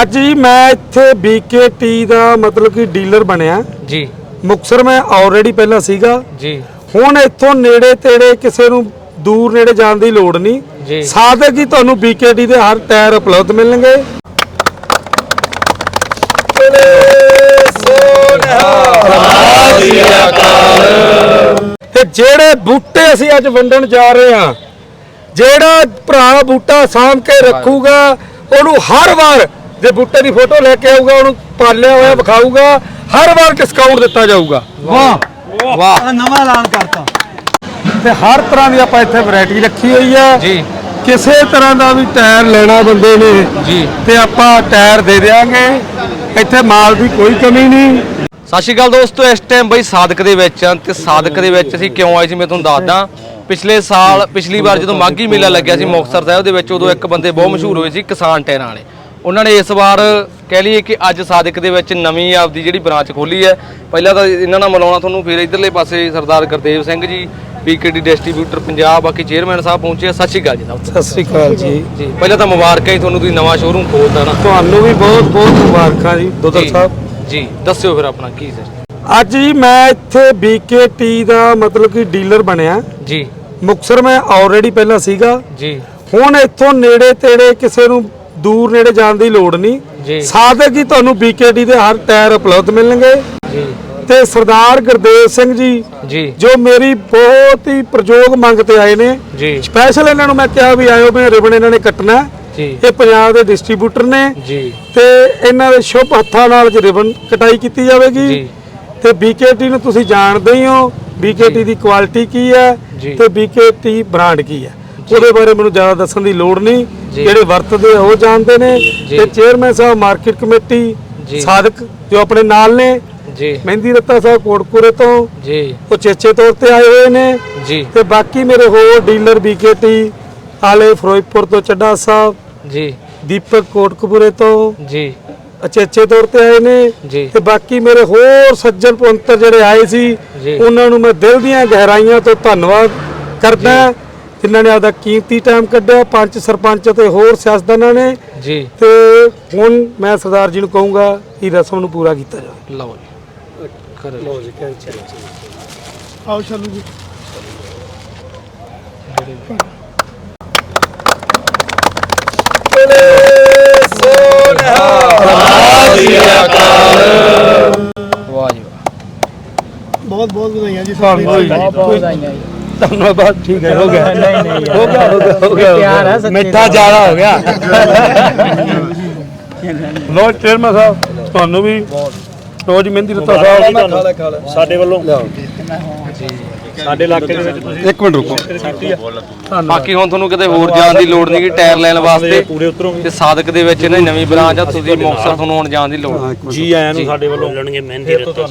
ਅੱਜ ਜੀ ਮੈਂ ਇੱਥੇ ਬੀਕੇਟੀ ਦਾ ਮਤਲਬ ਕਿ ਡੀਲਰ ਬਣਿਆ। ਜੀ। ਮੁਕਸਰ ਮੈਂ ਆਲਰੇਡੀ ਪਹਿਲਾਂ ਸੀਗਾ। ਜੀ। ਹੁਣ ਇੱਥੋਂ ਨੇੜੇ ਤੇੜੇ ਕਿਸੇ ਨੂੰ ਦੂਰ ਨੇੜੇ ਜਾਣ ਦੀ ਲੋੜ ਨਹੀਂ। ਜੀ। ਸਾਦਕ ਹੀ ਤੁਹਾਨੂੰ ਬੀਕੇਟੀ ਦੇ ਹਰ ਟਾਇਰ ਉਪਲਬਧ ਮਿਲਣਗੇ। ਤੇ ਜਿਹੜੇ ਬੂਟੇ ਅਸੀਂ ਅੱਜ ਵੰਡਣ ਜਾ ਰਹੇ ਹਾਂ ਜਿਹੜਾ ਭਰਾ ਬੂਟਾ ਸਾਂਭ ਕੇ ਰੱਖੂਗਾ ਉਹਨੂੰ ਹਰ ਵਾਰ ਜੇ ਬੂਟੇ ਦੀ ਫੋਟੋ ਲੈ ਕੇ ਆਊਗਾ ਉਹਨੂੰ ਪਾਲਿਆ ਹੋਇਆ ਵਿਖਾਊਗਾ ਹਰ ਵਾਰ ਡਿਸਕਾਊਂਟ ਦਿੱਤਾ ਜਾਊਗਾ। ਵਾਹ। ਵਾਹ। ਨਵਾਂ ਐਲਾਨ ਕਰਤਾ। ਤੇ ਹਰ ਤਰ੍ਹਾਂ ਦੀ ਆਪਾਂ ਇੱਥੇ ਵੈਰਾਈਟੀ ਰੱਖੀ ਹੋਈ ਹੈ। ਜੀ। ਕਿਸੇ ਤਰ੍ਹਾਂ ਦਾ ਵੀ ਟਾਇਰ ਲੈਣਾ ਬੰਦੇ ਨੇ ਜੀ। ਤੇ ਆਪਾਂ ਟਾਇਰ ਦੇ ਦੇਾਂਗੇ ਇੱਥੇ ਮਾਲ ਦੀ ਕੋਈ ਕਮੀ ਨਹੀਂ। ਸਤਿ ਸ਼੍ਰੀ ਅਕਾਲ ਦੋਸਤੋ ਇਸ ਟਾਈਮ ਬਈ ਸਾਦਕ ਦੇ ਵਿੱਚ ਆ ਤੇ ਸਾਦਕ ਦੇ ਵਿੱਚ ਅਸੀਂ ਕਿਉਂ ਆਏ ਸੀ ਮੈਂ ਤੁਹਾਨੂੰ ਦੱਸਦਾ। ਪਿਛਲੇ ਸਾਲ ਪਿਛਲੀ ਵਾਰ ਜਦੋਂ ਮਾਗੀ ਮੇਲਾ ਲੱਗਿਆ ਸੀ ਮੁਕਤਸਰ ਸਾਹਿਬ ਦੇ ਵਿੱਚ ਉਦੋਂ ਇੱਕ ਬੰਦੇ ਬਹੁਤ ਮਸ਼ਹੂਰ ਹੋਏ ਸੀ ਕਿਸਾਨ ਟਾਇਰਾਂ ਵਾਲੇ। ਉਹਨਾਂ ਨੇ ਇਸ ਵਾਰ ਕਹਿ ਲਈਏ ਕਿ ਅੱਜ ਸਾਦਕ ਦੇ ਵਿੱਚ ਨਵੀਂ ਆਪਦੀ ਜਿਹੜੀ ਬ੍ਰਾਂਚ ਖੋਲੀ ਹੈ। ਪਹਿਲਾਂ ਤਾਂ ਇਹਨਾਂ ਨਾਲ ਮਿਲਾਉਣਾ ਤੁਹਾਨੂੰ ਫਿਰ ਇਧਰਲੇ ਪਾਸੇ ਸਰਦਾਰ ਗੁਰਦੇਵ ਸਿੰਘ ਜੀ ਪੀਕੇਡੀ ਡਿਸਟ੍ਰੀਬਿਊਟਰ ਪੰਜਾਬ ਬਾਕੀ ਚੇਅਰਮੈਨ ਸਾਹਿਬ ਪਹੁੰਚੇ ਆ। ਸਤਿ ਸ਼੍ਰੀ ਅਕਾਲ ਜੀ। ਸਤਿ ਸ੍ਰੀ ਅਕਾਲ ਜੀ। ਜੀ ਪਹਿਲਾਂ ਤਾਂ ਮੁਬਾਰਕਾਂ ਜੀ ਤੁਹਾਨੂੰ ਤੁਸੀਂ ਨਵਾਂ ਸ਼ੋਰੂਮ ਖੋਲਦਾ ਨਾ। ਤੁਹਾਨੂੰ ਵੀ ਬਹੁਤ ਬਹੁਤ ਮੁਬਾਰਕਾਂ ਜੀ ਦੁੱਧਰ ਜੀ, ਸਾਹਿਬ। ਜੀ ਦੱਸਿਓ ਫਿਰ ਆਪਣਾ ਕੀ ਸਰ। ਅੱਜ ਜੀ ਮੈਂ ਇੱਥੇ ਬੀਕੇਟੀ ਦਾ ਮਤਲਬ ਕਿ ਡੀਲਰ ਬਣਿਆ। ਜੀ। ਮੁਕਸਰ ਮੈਂ ਆਲਰੇਡੀ ਪਹਿਲਾਂ ਸੀਗਾ। ਜੀ। ਹੁਣ ਇੱਥੋਂ ਨੇੜੇ ਤੇੜੇ ਕਿਸੇ ਨੂੰ ਦੂਰ ਨੇੜੇ ਜਾਣ ਦੀ ਲੋੜ ਨਹੀਂ। ਜੀ। ਸਾਦਕ ਹੀ ਤੁਹਾਨੂੰ ਬੀਕੇਟੀ ਦੇ ਹਰ ਟਾਇਰ ਉਪਲਬਧ ਮਿਲਣਗੇ। ਜੀ। ਤੇ ਸਰਦਾਰ ਗੁਰਦੇਵ ਸਿੰਘ ਜੀ ਜੀ। ਜੋ ਮੇਰੀ ਬਹੁਤ ਹੀ ਪ੍ਰਯੋਗ ਮੰਗ ਤੇ ਆਏ ਨੇ। ਜੀ। ਸਪੈਸ਼ਲ ਇਹਨਾਂ ਨੂੰ ਮੈਂ ਕਿਹਾ ਵੀ ਆਇਓ ਮੈਂ ਰਿਬਨ ਇਹਨਾਂ ਨੇ ਕੱਟਣਾ। ਜੀ। ਇਹ ਪੰਜਾਬ ਦੇ ਡਿਸਟ੍ਰੀਬਿਊਟਰ ਨੇ। ਜੀ। ਤੇ ਇਹਨਾਂ ਦੇ ਸ਼ੁਭ ਹੱਥਾਂ ਨਾਲ ਜੇ ਰਿਬਨ ਕਟਾਈ ਕੀਤੀ ਜਾਵੇਗੀ। ਜੀ। ਤੇ ਬੀਕੇਟੀ ਨੂੰ ਤੁਸੀਂ ਜਾਣਦੇ ਹੀ ਹੋ। ਬੀਕੇਟੀ ਦੀ ਕੁਆਲਿਟੀ ਕੀ ਹੈ ਜੀ। ਤੇ ਬੀਕੇਟੀ ਬ੍ਰਾਂਡ ਕੀ ਹੈ। ਉਹਦੇ ਬਾਰੇ ਮੈਨੂੰ ਜ਼ਿਆਦਾ ਦੱਸਣ ਦੀ ਲੋੜ ਨਹੀਂ। ਜਿਹੜੇ ਵਰਤਦੇ ਉਹ ਜਾਣਦੇ ਨੇ। ਤੇ chairman sahib market committee. Sadiq ਜੋ ਆਪਣੇ ਨਾਲ ਨੇ। ਜੀ। ਮਹਿੰਦੀ ਰੱਤਾ ਸਾਹਿਬ ਕੋਟਪੁਰੇ ਤੋਂ। ਜੀ। ਉਹ ਚੇਚੇ ਤੌਰ ਤੇ ਆਏ ਹੋਏ ਨੇ। ਜੀ। ਤੇ ਬਾਕੀ ਮੇਰੇ ਹੋਰ ਡੀਲਰ ਬੀਕੇਟੀ ਆਲੇ ਫਿਰੋਜ਼ਪੁਰ ਤੋਂ ਚੱਡਾ ਸਾਹਿਬ ਜੀ। ਦੀਪਕ ਕੋਟਕਪੁਰੇ ਤੋਂ। ਜੀ। ਅਚੇਚੇ ਤੌਰ ਤੇ ਆਏ ਨੇ। ਜੀ। ਤੇ ਬਾਕੀ ਮੇਰੇ ਹੋਰ ਸੱਜਣ ਪੁੰਤਰ ਜਿਹੜੇ ਆਏ ਸੀ। ਉਹਨਾਂ ਨੂੰ ਮੈਂ ਦਿਲ ਦੀਆਂ ਗਹਿਰਾਈਆਂ ਤੋਂ ਧੰਨਵਾਦ ਕਰਦਾ। ਜਿਨ੍ਹਾਂ ਨੇ ਆਪਦਾ ਕੀਮਤੀ ਟਾਈਮ ਕੱਢਿਆ ਪੰਚ ਸਰਪੰਚ ਤੇ ਹੋਰ ਸਿਆਸਤਦਾਨਾਂ ਨੇ। ਜੀ। ਤੇ ਹੁਣ ਮੈਂ ਸਰਦਾਰ ਜੀ ਨੂੰ ਕਹੂੰਗਾ ਕਿ ਰਸਮ ਨੂੰ ਪੂਰਾ ਕੀਤਾ ਜਾਵੇ। ਲਓ ਜੀ। ਕਰ ਲਓ ਆਓ ਚੱਲੂ ਜੀ। ਵਾਹ ਜੀ ਵਾਹ। ਬਹੁਤ ਬਹੁਤ ਵਧਾਈਆਂ ਜੀ। ਧੰਨਵਾਦ ਠੀਕ ਹੈ ਹੋ ਗਿਆ। ਨਹੀਂ ਨਹੀਂ ਹੋ ਗਿਆ ਹੋ ਗਿਆ ਹੋ ਗਿਆ ਮਿੱਠਾ ਜ਼ਿਆਦਾ ਹੋ ਗਿਆ। ਲੋ ਚੇਅਰਮੈਨ ਸਾਹਿਬ ਤੁਹਾਨੂੰ ਵੀ ਰੋਜ਼ ਮਹਿੰਦੀ ਰੱਤਾ ਸਾਹਿਬ। ਸਾਡੇ ਵੱਲੋਂ। ਸਾਡੇ ਇਲਾਕੇ ਦੇ ਵਿੱਚ ਤੁਸੀਂ ਇੱਕ ਮਿੰਟ ਰੁਕੋ। ਬਾਕੀ ਹੁਣ ਤੁਹਾਨੂੰ ਕਿਤੇ ਹੋਰ ਜਾਣ ਦੀ ਲੋੜ ਨਹੀਂ ਕਿ ਟਾਇਰ ਲੈਣ ਵਾਸਤੇ ਪੂਰੇ ਉਤਰੋਗੇ। ਤੇ ਸਾਦਕ ਦੇ ਵਿੱਚ ਇਹਨਾਂ ਦੀ ਨਵੀਂ ਬ੍ਰਾਂਚ ਆ ਤੁਸੀਂ ਮੁਕਤਸਰ ਤੁਹਾਨੂੰ ਹੁਣ ਜਾਣ ਦੀ ਲੋੜ। ਜੀ ਆਇਆਂ ਨੂੰ ਸਾਡੇ ਵੱਲੋਂ ਮਿਲਣਗੇ ਮਹਿੰਦੀ ਰੱਤਾ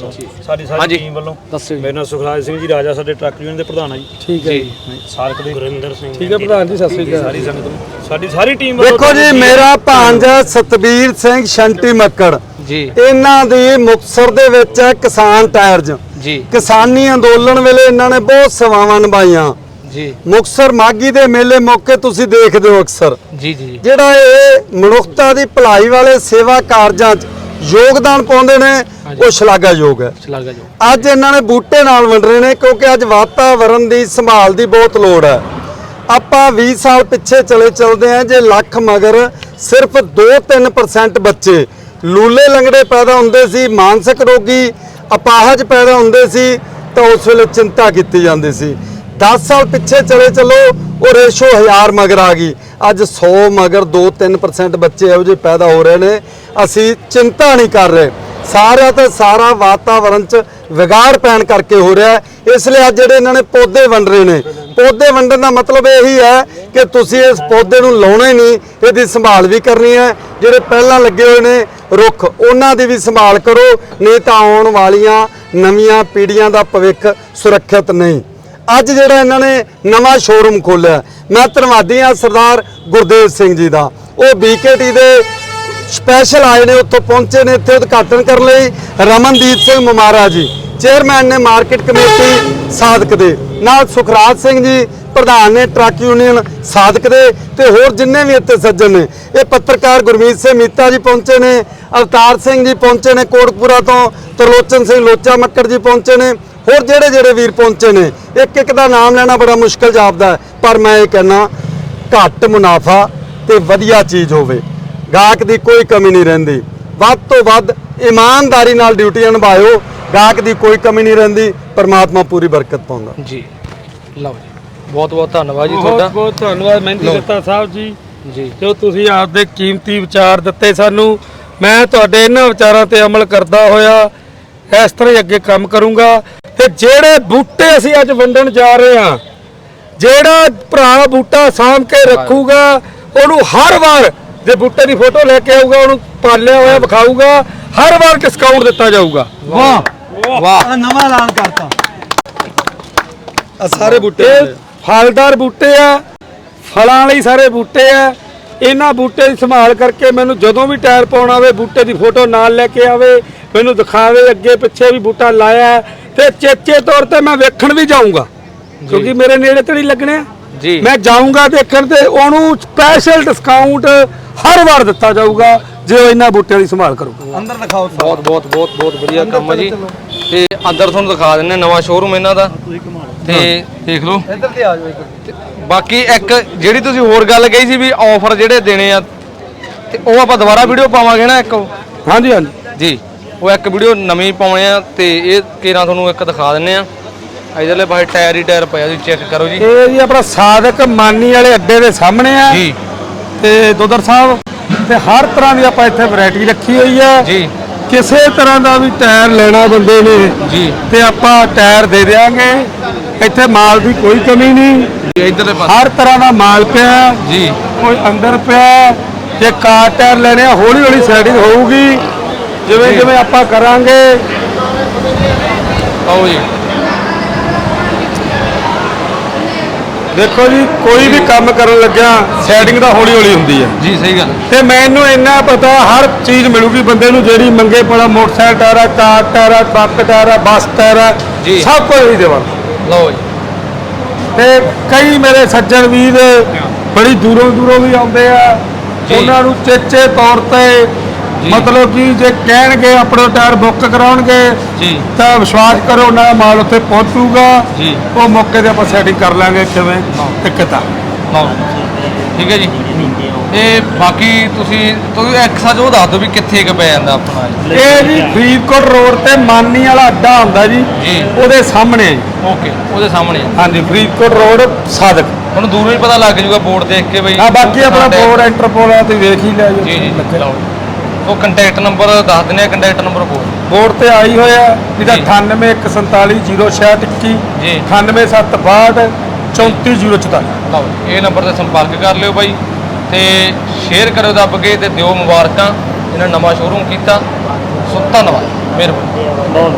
ਸਾਡੀ ਸਾਰੀ। ਟੀਮ ਵੱਲੋਂ। ਮੇਰੇ ਨਾਲ ਸੁਖਰਾਜ ਸਿੰਘ ਜੀ ਰਾਜਾ ਸਾਡੇ ਟਰੱਕ ਯੂਨੀਅਨ ਦੇ ਪ੍ਰਧਾਨ ਆ ਜੀ। ਠੀਕ ਹੈ ਜੀ। ਸਾਰਕ ਦੇ ਗੁਰਿੰਦਰ ਸਿੰਘ ਠੀਕ ਹੈ ਪ੍ਰਧਾਨ ਜੀ ਸਤਿ ਸ੍ਰੀ ਅਕਾਲ। ਸਾਰੀ ਸੰਗਤ ਨੂੰ। ਸਾਡੀ ਸਾਰੀ ਟੀਮ ਵੱਲੋਂ ਦੇਖੋ ਜੀ ਮੇਰਾ ਭਾਂਜਾ ਸਤਬੀਰ ਸਿੰਘ ਸ਼ੰਟੀ ਮੱਕੜ। ਜੀ। ਇਹਨਾਂ ਦੀ ਮੁਕਤਸਰ ਦੇ ਵਿੱਚ ਹੈ ਕਿਸਾਨ ਟਾਇਰਜ ਜੀ। ਕਿਸਾਨੀ ਅੰਦੋਲਨ ਵੇਲੇ ਇਹਨਾਂ ਨੇ ਬਹੁਤ ਸੇਵਾਵਾਂ ਨਿਭਾਈਆਂ। ਜੀ। ਮੁਕਤਸਰ ਮਾਗੀ ਦੇ ਮੇਲੇ ਮੌਕੇ ਤੁਸੀਂ ਦੇਖਦੇ ਹੋ ਅਕਸਰ। ਜੀ ਜੀ। ਜਿਹੜਾ ਇਹ ਮਨੁੱਖਤਾ ਦੀ ਭਲਾਈ ਵਾਲੇ ਸੇਵਾ ਕਾਰਜਾਂ 'ਚ ਯੋਗਦਾਨ ਪਾਉਂਦੇ ਨੇ ਉਹ ਸ਼ਲਾਘਾਯੋਗ ਹੈ। ਸ਼ਲਾਘਾ ਜੋ ਅੱਜ ਇਹਨਾਂ ਨੇ ਬੂਟੇ ਨਾਲ ਵੰਡ ਰਹੇ ਨੇ ਕਿਉਂਕਿ ਅੱਜ ਵਾਤਾਵਰਣ ਦੀ ਸੰਭਾਲ ਦੀ ਬਹੁਤ ਲੋੜ ਹੈ। ਆਪਾਂ 20 ਸਾਲ ਪਿੱਛੇ ਚਲੇ ਚਲਦੇ ਆਂ ਜੇ ਲੱਖ ਮਗਰ ਸਿਰਫ 2-3% ਬੱਚੇ ਲੂਲੇ ਲੰਗੜੇ ਪੈਦਾ ਹੁੰਦੇ ਸੀ ਮਾਨਸਿਕ ਰੋਗੀ ਅਪਾਹਜ ਪੈਦਾ ਹੁੰਦੇ ਸੀ ਤਾਂ ਉਸ ਵੇਲੇ ਚਿੰਤਾ ਕੀਤੀ ਜਾਂਦੀ ਸੀ। 10 ਸਾਲ ਪਿੱਛੇ ਚਲੇ ਚਲੋ, ਉਹ ਰੇਸ਼ੋ ਹਜ਼ਾਰ ਮਗਰ ਆ ਗਈ। ਅੱਜ 100 ਮਗਰ 2-3% ਬੱਚੇ ਇਹੋ ਜਿਹੇ ਪੈਦਾ ਹੋ ਰਹੇ ਨੇ। ਅਸੀਂ ਚਿੰਤਾ ਨਹੀਂ ਕਰ ਰਹੇ। ਸਾਰਾ ਤੇ ਸਾਰਾ ਵਾਤਾਵਰਣ ਚ ਵਿਗਾੜ ਪੈਣ ਕਰਕੇ ਹੋ ਰਿਹਾ ਇਸ ਲਈ ਅੱਜ ਜਿਹੜੇ ਇਹਨਾਂ ਨੇ ਪੌਦੇ ਵੰਡ ਰਹੇ ਨੇ। ਪੌਦੇ ਵੰਡਣ ਦਾ ਮਤਲਬ ਇਹੀ ਹੈ ਕਿ ਤੁਸੀਂ ਇਸ ਪੌਦੇ ਨੂੰ ਲਾਉਣਾ ਹੀ ਨਹੀਂ, ਇਹਦੀ ਸੰਭਾਲ ਵੀ ਕਰਨੀ ਹੈ। ਜਿਹੜੇ ਪਹਿਲਾਂ ਲੱਗੇ ਹੋਏ ਨੇ, ਰੁੱਖ, ਉਹਨਾਂ ਦੀ ਵੀ ਸੰਭਾਲ ਕਰੋ, ਨਹੀਂ ਤਾਂ ਆਉਣ ਵਾਲੀਆਂ ਨਵੀਆਂ ਪੀੜ੍ਹੀਆਂ ਦਾ ਭਵਿੱਖ ਸੁਰੱਖਿਅਤ ਨਹੀਂ। ਅੱਜ ਜਿਹੜਾ ਇਹਨਾਂ ਨੇ ਨਵਾਂ ਸ਼ੋਰੂਮ ਖੋਲ੍ਹਿਆ, ਮੈਂ ਧੰਨਵਾਦੀ ਹਾਂ ਸਰਦਾਰ ਗੁਰਦੇਵ ਸਿੰਘ ਜੀ ਦਾ। ਉਹ ਬੀਕੇਟੀ ਦੇ ਸਪੈਸ਼ਲ ਆਏ ਨੇ, ਉੱਥੋਂ ਪਹੁੰਚੇ ਨੇ ਇੱਥੇ ਉਦਘਾਟਨ ਕਰਨ ਲਈ ਰਮਨਦੀਪ ਸਿੰਘ ਮਮਾਰਾ ਜੀ, ਚੇਅਰਮੈਨ ਨੇ ਮਾਰਕੀਟ ਕਮੇਟੀ ਸਾਧਕ ਦੇ। ਨਾਲ ਸੁਖਰਾਜ ਸਿੰਘ ਜੀ, ਪ੍ਰਧਾਨ ਨੇ ਟਰੱਕ ਯੂਨੀਅਨ ਸਾਧਕ ਦੇ ਤੇ ਹੋਰ ਜਿੰਨੇ ਵੀ ਇੱਥੇ ਸੱਜਣ ਨੇ, ਇਹ ਪੱਤਰਕਾਰ ਗੁਰਮੀਤ ਸਿੰਘ ਮੀਤਾ ਜੀ ਪਹੁੰਚੇ ਨੇ, ਅਵਤਾਰ ਸਿੰਘ ਜੀ ਪਹੁੰਚੇ ਨੇ ਕੋਟਪੂਰਾ ਤੋਂ, ਤਰਲੋਚਨ ਸਿੰਘ ਲੋਚਾ ਮੱਕੜ ਜੀ ਪਹੁੰਚੇ ਨੇ, ਹੋਰ ਜਿਹੜੇ ਜਿਹੜੇ ਵੀਰ ਪਹੁੰਚੇ ਨੇ, ਇੱਕ ਇੱਕ ਦਾ ਨਾਮ ਲੈਣਾ ਬੜਾ ਮੁਸ਼ਕਲ ਜਾਪਦਾ ਪਰ ਮੈਂ ਇਹ ਕਹਿਣਾ ਘੱਟ ਮੁਨਾਫਾ ਤੇ ਵਧੀਆ ਚੀਜ਼ ਹੋਵੇ। ਗਾਹਕ ਦੀ ਕੋਈ ਕਮੀ ਨਹੀਂ ਰਹਿੰਦੀ। ਵੱਧ ਤੋਂ ਵੱਧ ਇਮਾਨਦਾਰੀ ਨਾਲ ਡਿਊਟੀਆਂ ਨਿਭਾਇਓ। ਗਾਹਕ ਦੀ ਕੋਈ ਕਮੀ ਨਹੀਂ ਰਹਿੰਦੀ ਪਰਮਾਤਮਾ ਪੂਰੀ ਬਰਕਤ ਪਾਉਂਦਾ। ਜੀ। ਲਓ ਜੀ ਬਹੁਤ ਬਹੁਤ ਧੰਨਵਾਦ ਜੀ ਤੁਹਾਡਾ। ਬਹੁਤ ਧੰਨਵਾਦ ਮਹਿੰਦੀ। ਦੱਤਾ ਸਾਹਿਬ ਜੀ। ਜੀ। ਜੋ ਤੁਸੀਂ ਆਪਦੇ ਕੀਮਤੀ ਵਿਚਾਰ ਦਿੱਤੇ ਸਾਨੂੰ ਮੈਂ ਤੁਹਾਡੇ ਇਹਨਾਂ ਵਿਚਾਰਾਂ ਤੇ ਅਮਲ ਕਰਦਾ ਹੋਇਆ ਇਸ ਤਰ੍ਹਾਂ ਹੀ ਅੱਗੇ ਕੰਮ ਕਰੂੰਗਾ। ਤੇ ਜਿਹੜੇ ਬੂਟੇ ਅਸੀਂ ਅੱਜ ਵੰਡਣ ਜਾ ਰਹੇ ਹਾਂ ਜਿਹੜਾ ਭਰਾ ਬੂਟਾ ਸਾਂਭ ਕੇ ਰੱਖੂਗਾ ਉਹਨੂੰ ਹਰ ਵਾਰ ਜੇ ਬੂਟੇ ਦੀ ਫੋਟੋ ਲੈ ਕੇ ਆਊਗਾ ਉਹਨੂੰ ਪਾਲਿਆ ਹੋਇਆ ਵਿਖਾਊਗਾ ਹਰ ਵਾਰ ਡਿਸਕਾਊਂਟ ਦਿੱਤਾ ਜਾਊਗਾ। ਵਾਹ। ਵਾਹ। ਆ ਨਵਾਂ ਐਲਾਨ ਕਰਤਾ। ਆ ਸਾਰੇ ਬੂਟੇ ਫਲਦਾਰ ਬੂਟੇ ਆ ਫਲਾਂ ਵਾਲੇ ਹੀ ਸਾਰੇ ਬੂਟੇ ਆ। ਇਹਨਾਂ ਬੂਟੇ ਦੀ ਸੰਭਾਲ ਕਰਕੇ ਮੈਨੂੰ ਜਦੋਂ ਵੀ ਟਾਇਰ ਪਾਉਣਾ ਹੋਵੇ ਬੂਟੇ ਦੀ ਫੋਟੋ ਨਾਲ ਲੈ ਕੇ ਆਵੇ ਮੈਨੂੰ ਦਿਖਾਵੇ ਅੱਗੇ ਪਿੱਛੇ ਵੀ ਬੂਟਾ ਲਾਇਆ। ਤੇ ਚੇਚੇ ਤੌਰ ਤੇ ਮੈਂ ਵੇਖਣ ਵੀ ਜਾਊਂਗਾ ਕਿਉਂਕਿ ਮੇਰੇ ਨੇੜੇ ਤੇ ਨਹੀਂ ਲੱਗਣੇ। ਆ। ਜੀ। ਮੈਂ ਜਾਊਂਗਾ ਦੇਖਣ ਤੇ ਉਹਨੂੰ ਸਪੈਸ਼ਲ ਡਿਸਕਾਊਂਟ ਹਰ ਵਾਰ ਦਿੱਤਾ ਜਾਊਗਾ ਜੇ ਉਹ ਇਹਨਾਂ ਬੂਟਿਆਂ ਦੀ ਸੰਭਾਲ ਕਰੂਗਾ। ਅੰਦਰ ਦਿਖਾਓ ਬਹੁਤ ਬਹੁਤ ਬਹੁਤ ਬਹੁਤ ਵਧੀਆ ਕੰਮ ਹੈ ਜੀ। ਤੇ ਅੰਦਰ ਤੁਹਾਨੂੰ ਦਿਖਾ ਦਿੰਨੇ ਨਵਾਂ ਸ਼ੋਰੂਮ ਇਹਨਾਂ ਦਾ। ਤੇ ਦੇਖ ਲਓ। ਇੱਧਰ ਤੇ ਆ ਜਾਓ ਇੱਕ ਬਾਕੀ ਇੱਕ ਜਿਹੜੀ ਤੁਸੀਂ ਹੋਰ ਗੱਲ ਕਹੀ ਸੀ ਵੀ ਆਫਰ ਜਿਹੜੇ ਦੇਣੇ ਆ ਤੇ ਉਹ ਆਪਾਂ ਦੁਬਾਰਾ ਵੀਡੀਓ ਪਾਵਾਂਗੇ ਨਾ ਇੱਕ ਹਾਂਜੀ ਹਾਂਜੀ। ਜੀ ਉਹ ਇੱਕ ਵੀਡੀਓ ਨਵੀਂ ਪਾਉਣੇ ਆ ਤੇ ਇਹ ਕੇਰਾਂ ਤੁਹਾਨੂੰ ਇੱਕ ਦਿਖਾ ਦਿੰਨੇ ਆ ਇਧਰਲੇ ਪਾਸੇ ਟਾਇਰ ਹੀ ਟਾਇਰ ਪਿਆ ਤੁਸੀਂ ਚੈੱਕ ਕਰੋ ਜੀ। ਇਹ ਜੀ ਆਪਣਾ ਸਾਦਕ ਮਾਨੀ ਵਾਲੇ ਅੱਡੇ ਦੇ ਸਾਹਮਣੇ ਆ। ਜੀ। ਤੇ ਦੋਦਰ ਸਾਹਿਬ ਤੇ ਹਰ ਤਰ੍ਹਾਂ ਦੀ ਆਪਾਂ ਇੱਥੇ ਵੈਰਾਈਟੀ ਰੱਖੀ ਹੋਈ ਹੈ। ਜੀ। ਕਿਸੇ ਤਰ੍ਹਾਂ ਦਾ ਵੀ ਟਾਇਰ ਲੈਣਾ ਬੰਦੇ ਨੇ ਜੀ। ਤੇ ਆਪਾਂ ਟਾਇਰ ਦੇ ਦੇਵਾਂਗੇ ਇੱਥੇ ਮਾਲ ਦੀ ਕੋਈ ਕਮੀ ਨਹੀਂ। ਇਧਰਲੇ ਪਾਸੇ। ਹਰ ਤਰ੍ਹਾਂ ਦਾ ਮਾਲ ਪਿਆ। ਜੀ। ਕੋਈ ਅੰਦਰ ਪਿਆ। ਜੇ ਕਾਰ ਟਾਇਰ ਲੈਣੇ ਹੌਲੀ ਹੌਲੀ ਸੈਟਿੰਗ ਹੋਊਗੀ। ਜਿਵੇਂ। ਜਿਵੇਂ ਆਪਾਂ ਕਰਾਂਗੇ। ਆਓ ਜੀ। ਦੇਖੋ ਜੀ ਕੋਈ ਵੀ ਕੰਮ ਕਰਨ ਲੱਗਿਆ ਸੈਟਿੰਗ ਤਾਂ ਹੌਲੀ ਹੌਲੀ ਹੁੰਦੀ ਹੈ ਜੀ ਸਹੀ ਗੱਲ ਤੇ ਮੈਨੂੰ ਇੰਨਾ ਪਤਾ ਹਰ ਚੀਜ਼ ਮਿਲੂਗੀ ਬੰਦੇ ਨੂੰ ਜਿਹੜੀ ਮੰਗੇ ਪੜਾ ਮੋਟਰਸਾਈਕਲ ਟਾਇਰ ਆ ਕਾਰ ਟਾਇਰ ਆ ਟਰੱਕ ਟਾਇਰ ਬੱਸ ਟਾਇਰ ਜੀ। ਸਭ ਕੁਝ ਹੀ ਦੇਵਾਂ ਲਓ ਜੀ ਤੇ ਕਈ ਮੇਰੇ ਸੱਜਣ ਵੀਰ ਬੜੀ ਦੂਰੋਂ ਦੂਰੋਂ ਵੀ ਆਉਂਦੇ ਆ ਜੀ। ਉਹਨਾਂ ਨੂੰ ਚੇਚੇ ਤੌਰ ਤੇ। ਮਤਲਬ ਕਿ ਜੇ ਕਹਿਣਗੇ ਆਪਣਾ ਟਾਇਰ ਬੁੱਕ ਕਰਾਉਣਗੇ ਜੀ ਤਾਂ ਵਿਸ਼ਵਾਸ ਕਰੋ ਉਹਨਾਂ ਦਾ ਮਾਲ ਉੱਥੇ ਪਹੁੰਚੂਗਾ ਜੀ। ਉਹ ਮੌਕੇ ਤੇ ਆਪਾਂ ਸੈਟਿੰਗ ਕਰ ਲਾਂਗੇ ਕਿਵੇਂ ਦਿੱਕਤ ਆ ਠੀਕ ਹੈ ਜੀ ਇਹ ਬਾਕੀ ਤੁਸੀਂ ਤੁਸੀਂ ਇੱਕ ਸੱਚ ਉਹ ਦੱਸ ਦਿਓ ਵੀ ਕਿੱਥੇ ਕੁ ਪੈ ਜਾਂਦਾ ਆਪਣਾ ਇਹ। ਜੀ ਫਰੀਦਕੋਟ ਰੋਡ ਤੇ ਮਾਨੀ ਵਾਲਾ ਅੱਡਾ ਹੁੰਦਾ ਜੀ। ਉਹਦੇ ਸਾਹਮਣੇ ਹੈ। ਓਕੇ ਉਹਦੇ ਸਾਹਮਣੇ। ਹਾਂਜੀ ਫਰੀਦਕੋਟ ਰੋਡ ਸਾਦਕ ਤੁਹਾਨੂੰ ਦੂਰੋਂ ਹੀ ਪਤਾ ਲੱਗ ਜਾਊਗਾ ਬੋਰਡ ਦੇਖ ਕੇ ਬਈ ਆ ਬਾਕੀ ਆਪਣਾ ਬੋਰਡ ਐਂਟਰਪੋਲ ਆ ਤੁਸੀਂ ਵੇਖ ਹੀ ਲਿਆ ਜੀ ਜੀ। ਲਓ ਉਹ ਕੰਟੈਕਟ ਨੰਬਰ ਦੱਸ ਦਿੰਦੇ ਆ ਕੰਟੈਕਟ ਨੰਬਰ ਬੋਲ ਬੋਰਡ ਤੇ ਆਈ ਹੋਇਆ ਇਹਦਾ ਜੀ। 9814406621 ਜੀ। 98762 34044 ਲਓ ਇਹ ਨੰਬਰ ਤੇ ਸੰਪਰਕ ਕਰ ਲਿਓ ਬਾਈ ਤੇ ਸ਼ੇਅਰ ਕਰਿਓ ਦੱਬ ਕੇ ਤੇ ਦਿਓ ਮੁਬਾਰਕਾਂ। ਇਹਨਾਂ ਨਵਾਂ ਸ਼ੋਰੂਮ ਕੀਤਾ। ਸੋ ਧੰਨਵਾਦ ਮਿਹਰਬਾਨੀ। ਬਹੁਤ